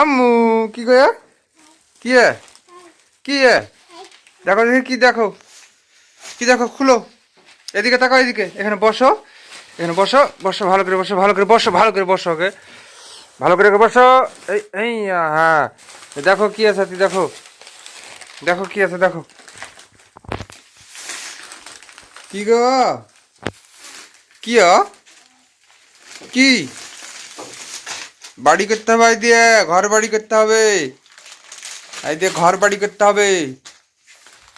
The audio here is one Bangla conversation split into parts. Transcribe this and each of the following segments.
আম্মু, কি গয়া কি এ? কি এ? দেখো, দেখি কি দেখো। কি দেখো, খুলো। এদিকে তাকাও এদিকে। এখানে বসো। এখানে বসো। বসো, ভালো করে বসো, ভালো করে বসো, ভালো করে বসো ওকে। ভালো করে বসো। এই এই হ্যাঁ দেখো কি আছে তুই দেখো। দেখো কি আছে, দেখো। কি গো? কি? কি? বাড়ি করতে হবে, আই দিয়ে ঘর বাড়ি করতে হবে। আই দিয়ে ঘর বাড়ি করতে হবে।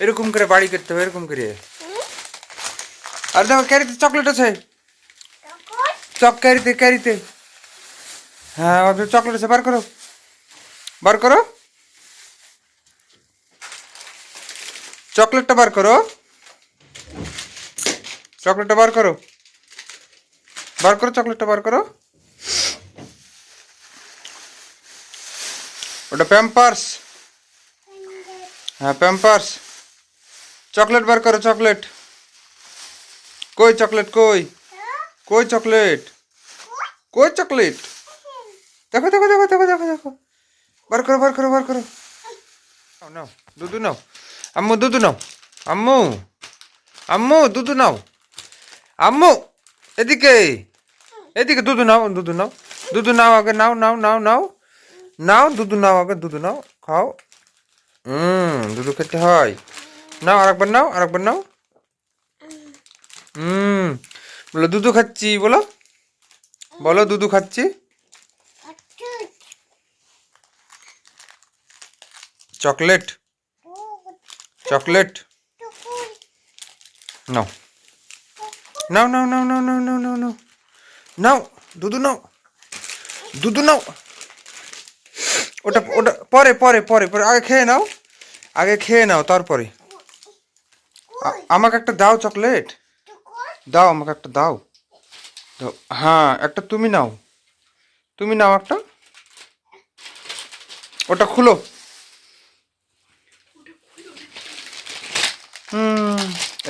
এরকম করে বাড়ি করতে হবে, এরকম করে। আর দেখো, ক্যারিতে চকলেট আছে? চক ক্যারিতে ক্যারিতে। হ্যাঁ চকলেট আছে, বার করো। বার করো। চকলেটটা বার করো। চকলেটটা বার করো। বার করো, চকলেটটা বার করো। ওটা প্যাম্পার্স হ্যাঁ প্যাম্পার্স চকলেট বার করো, চকলেট। কই চকলেট, কই? কই চকলেট? কই চকলেট? দেখো দেখো দেখো দেখো দেখো দেখো। বার করো বার করো বার করো। নাও দুধু নাও। আম্মু, দুধু নাও। আম্মু আম্মু, দুধু নাও। আম্মু, এদিকে এদিকে দুধু নাও দুধু নাও। দুধু নাও আগে নাও নাও নাও নাও। নাও, দুধু নাও আগে, দুধু নাও, খাও। হুম দুধু খেতে হয়। নাও, আরেকবার নাও আরেকবার নাও। হুম বলো, দুধু খাচ্ছি, বলো। বলো, দুধু খাচ্ছি। চকলেট। চকলেট। নাও। নাও নাও নাও নাও নাও নাও নাও নাও। নাও, দুধু নাও। দুধু নাও। ওটা ওটা, পরে পরে পরে পরে, আগে খেয়ে নাও, আগে খেয়ে নাও, তারপরে। আমাকে একটা দাও চকলেট। দাও, আমাকে একটা দাও। হ্যাঁ একটা তুমি নাও। তুমি নাও একটা। ওটা খুলো। হুম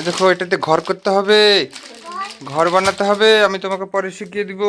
দেখো, এটাতে ঘর করতে হবে। ঘর বানাতে হবে, আমি তোমাকে পরে শিখিয়ে দিব।